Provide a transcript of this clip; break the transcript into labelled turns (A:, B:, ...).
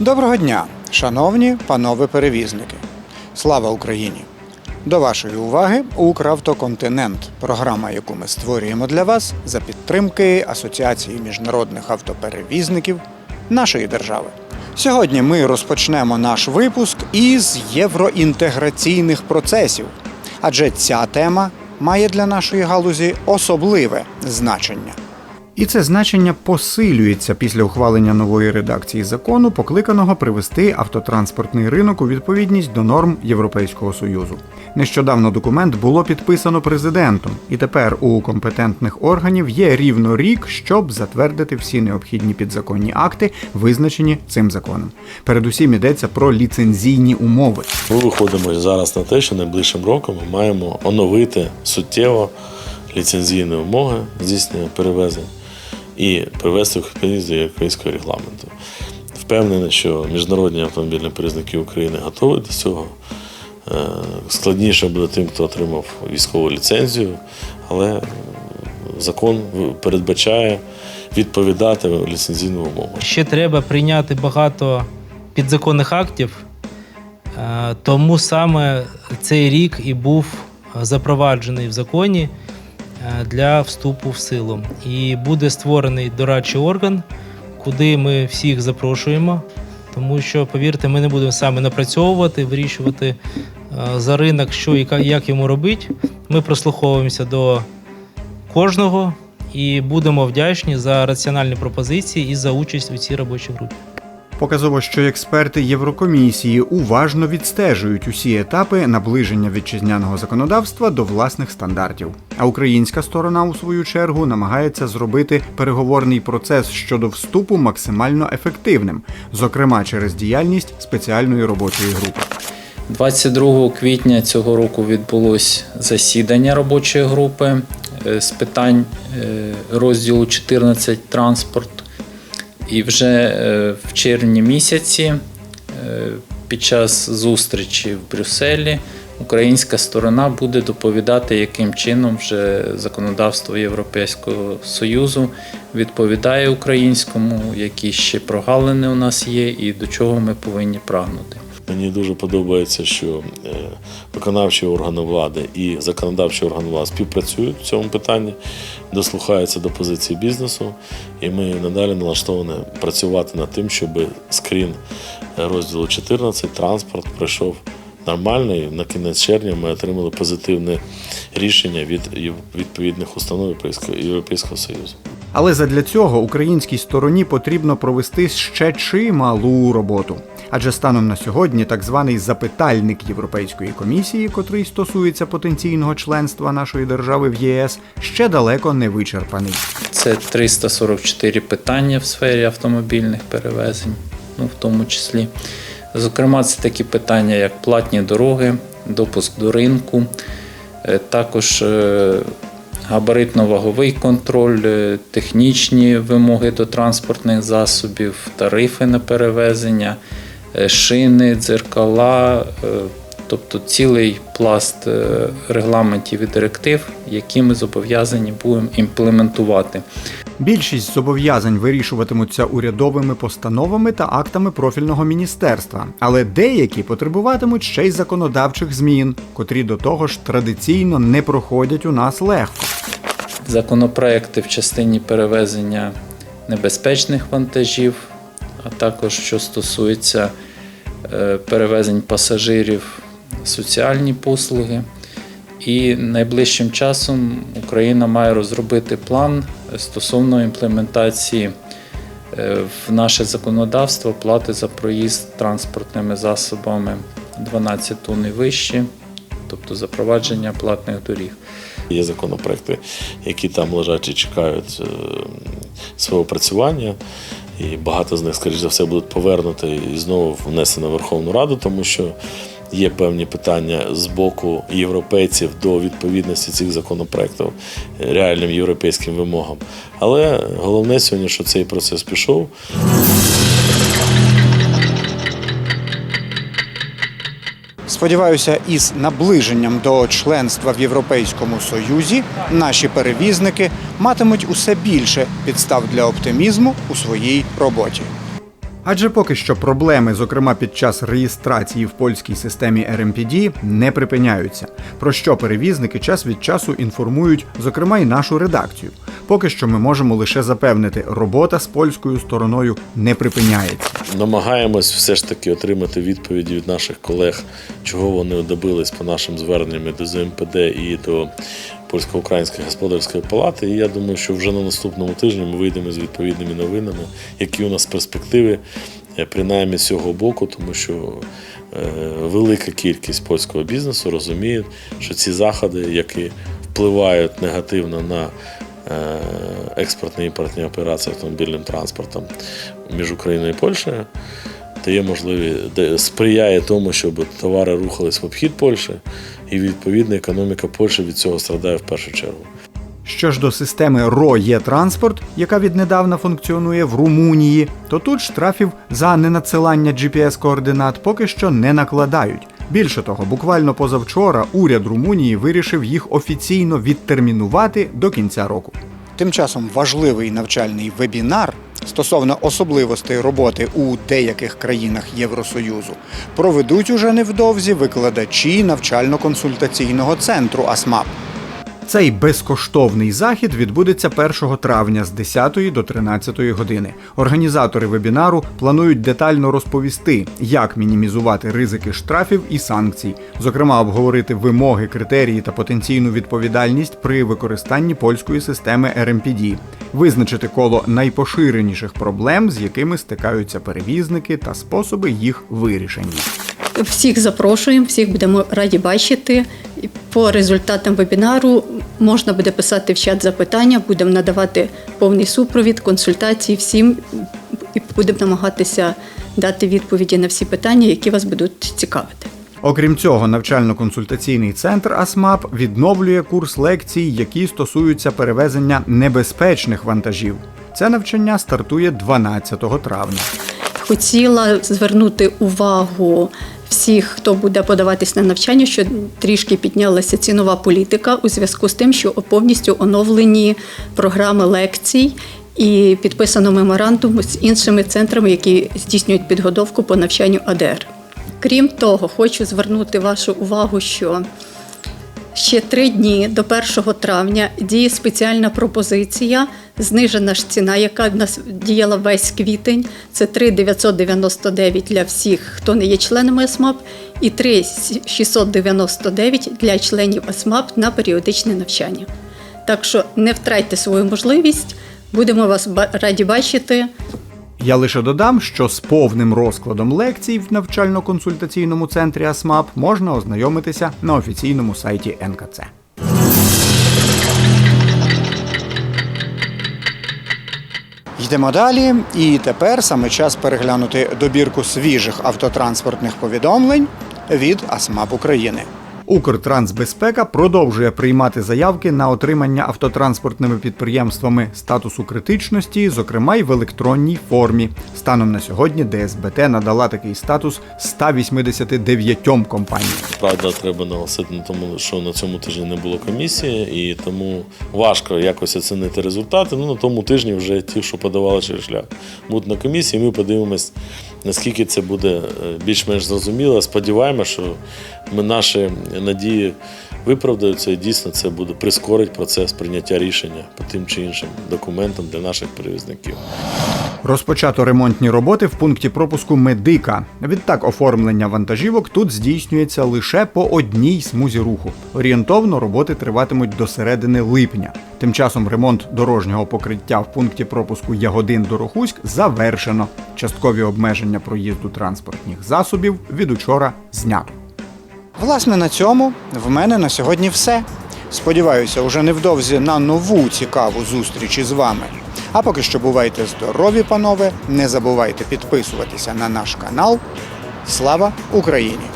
A: Доброго дня, шановні панове перевізники. Слава Україні! До вашої уваги Укравтоконтинент, програма, яку ми створюємо для вас за підтримки Асоціації міжнародних автоперевізників нашої держави. Сьогодні ми розпочнемо наш випуск із євроінтеграційних процесів, адже ця тема має для нашої галузі особливе значення. І це значення посилюється після ухвалення нової редакції закону, покликаного привести автотранспортний ринок у відповідність до норм Європейського союзу. Нещодавно документ було підписано президентом, і тепер у компетентних органів є рівно рік, щоб затвердити всі необхідні підзаконні акти, визначені цим законом. Передусім йдеться про ліцензійні умови.
B: Ми виходимо зараз на те, що найближчим роком ми маємо оновити суттєво ліцензійні умови здійснення перевезень і привести їх відповідність до європейського регламенту. Впевнений, що міжнародні автомобільні перевізники України готові до цього. Е, Складніше буде тим, хто отримав військову ліцензію, але закон передбачає відповідати ліцензійним умовам.
C: Ще треба прийняти багато підзаконних актів, е, тому саме цей рік і був запроваджений в законі для вступу в силу. І буде створений дорадчий орган, куди ми всіх запрошуємо. Тому що, повірте, ми не будемо саме напрацьовувати, вирішувати е, за ринок, що і як йому робити. Ми прослуховуємося до кожного і будемо вдячні за раціональні пропозиції і за участь у цій робочій групі.
A: Показово, що експерти Єврокомісії уважно відстежують усі етапи наближення вітчизняного законодавства до власних стандартів. А українська сторона, у свою чергу, намагається зробити переговорний процес щодо вступу максимально ефективним, зокрема через діяльність спеціальної робочої групи.
D: 22 квітня цього року відбулось засідання робочої групи е, з питань е, розділу 14 транспорт. І вже е, в червні місяці е, під час зустрічі в Брюсселі українська сторона буде доповідати, яким чином вже законодавство Європейського Союзу відповідає українському, які ще прогалини у нас є, і до чого ми повинні прагнути.
B: Мені дуже подобається, що е, виконавчі органи влади і законодавчі органи влади співпрацюють в цьому питанні, дослухаються до позиції бізнесу, і ми надалі налаштовані працювати над тим, щоб скрін розділу 14 транспорт пройшов нормально. І на кінець червня ми отримали позитивне рішення від відповідних установ Європейського Союзу.
A: Але задля цього українській стороні потрібно провести ще чималу роботу. Адже станом на сьогодні так званий запитальник Європейської комісії, котрий стосується потенційного членства нашої держави в ЄС, ще далеко не вичерпаний.
D: Це 344 питання в сфері автомобільних перевезень, ну в тому числі. Зокрема, це такі питання, як платні дороги, допуск до ринку, е, також е, габаритно-ваговий контроль, е, технічні вимоги до транспортних засобів, тарифи на перевезення, е, шини, дзеркала, е, тобто цілий пласт е, регламентів і директив, які ми зобов'язані будемо імплементувати.
A: Більшість зобов'язань вирішуватимуться урядовими постановами та актами профільного міністерства, але деякі потребуватимуть ще й законодавчих змін, котрі до того ж традиційно не проходять у нас легко.
D: законопроекти в частині перевезення небезпечних вантажів, а також що стосується е, перевезень пасажирів, соціальні послуги. І найближчим часом Україна має розробити план стосовно імплементації е, в наше законодавство плати за проїзд транспортними засобами 12 тонн і вище, тобто запровадження платних доріг.
B: Є законопроекти, які там лежать і чекають е, свого опрацювання. І багато з них, скоріш за все, будуть повернуті і знову внесені в Верховну Раду, тому що є певні питання з боку європейців до відповідності цих законопроєктів реальним європейським вимогам. Але головне сьогодні, що цей процес пішов.
A: Сподіваюся, із наближенням до членства в Європейському Союзі наші перевізники матимуть усе більше підстав для оптимізму у своїй роботі. Адже поки що проблеми, зокрема під час реєстрації в польській системі RMPD, не припиняються. Про що перевізники час від часу інформують, зокрема, і нашу редакцію. Поки що ми можемо лише запевнити, робота з польською стороною не припиняється.
B: Намагаємось все ж таки отримати відповіді від наших колег, чого вони добились по нашим зверненням до ЗМПД і до Польсько-Української господарської палати. І я думаю, що вже на наступному тижні ми вийдемо з відповідними новинами, які у нас перспективи, е, принаймні з цього боку, тому що е, велика кількість польського бізнесу розуміє, що ці заходи, які впливають негативно на е, експортні і імпортні операції автомобільним транспортом між Україною і Польщею, дає можливість, сприяє тому, щоб товари рухались в обхід Польщі, і відповідно економіка Польщі від цього страдає в першу чергу.
A: Що ж до системи ро є транспорт, яка віднедавна функціонує в Румунії, то тут штрафів за ненадсилання GPS-координат поки що не накладають. Більше того, буквально позавчора уряд Румунії вирішив їх офіційно відтермінувати до кінця року. Тим часом важливий навчальний вебінар стосовно особливостей роботи у деяких країнах Євросоюзу проведуть уже невдовзі викладачі навчально-консультаційного центру АСМАП. Цей безкоштовний захід відбудеться 1 травня з 10 до 13 години. Організатори вебінару планують детально розповісти, як мінімізувати ризики штрафів і санкцій, зокрема обговорити вимоги, критерії та потенційну відповідальність при використанні польської системи RMPD, визначити коло найпоширеніших проблем, з якими стикаються перевізники, та способи їх вирішення.
E: Всіх запрошуємо, всіх будемо раді бачити. По результатам вебінару можна буде писати в чат запитання, будемо надавати повний супровід, консультації всім і будемо намагатися дати відповіді на всі питання, які вас будуть цікавити.
A: Окрім цього, навчально-консультаційний центр АСМАП відновлює курс лекцій, які стосуються перевезення небезпечних вантажів. Це навчання стартує 12 травня.
E: Хотіла звернути увагу всіх, хто буде подаватись на навчання, що трішки піднялася цінова політика у зв'язку з тим, що повністю оновлені програми лекцій. І підписано меморандум з іншими центрами, які здійснюють підготовку по навчанню АДР. Крім того, хочу звернути вашу увагу, що Ще три дні до 1 травня діє спеціальна пропозиція, знижена ж ціна, яка в нас діяла весь квітень. Це 3,999 для всіх, хто не є членами АСМАП, і 3,699 для членів АСМАП на періодичне навчання. Так що не втратьте свою можливість, будемо вас раді бачити.
A: Я лише додам, що з повним розкладом лекцій в навчально-консультаційному центрі АСМАП можна ознайомитися на офіційному сайті НКЦ. Йдемо далі, і тепер саме час переглянути добірку свіжих автотранспортних повідомлень від АСМАП України. Укртрансбезпека продовжує приймати заявки на отримання автотранспортними підприємствами статусу критичності, зокрема й в електронній формі. Станом на сьогодні ДСБТ надала такий статус 189 компаніям.
B: Правда, треба наголосити на тому, що на цьому тижні не було комісії, і тому важко якось оцінити результати. Ну на тому тижні вже ті, що подавали через шлях, будуть на комісії. Ми подивимось, наскільки це буде е, більш-менш зрозуміло. Сподіваємося, що ми наші надії виправдаються, і дійсно це буде прискорить процес прийняття рішення по тим чи іншим документам для наших перевізників.
A: Розпочато ремонтні роботи в пункті пропуску Медика. Відтак оформлення вантажівок тут здійснюється лише по одній смузі руху. Орієнтовно роботи триватимуть до середини липня. Тим часом ремонт дорожнього покриття в пункті пропуску Ягодин Дорохуськ завершено. Часткові обмеження проїзду транспортних засобів від учора знято. Власне, на цьому в мене на сьогодні все. Сподіваюся, уже невдовзі на нову цікаву зустріч із вами. А поки що бувайте здорові, панове. Не забувайте підписуватися на наш канал. Слава Україні!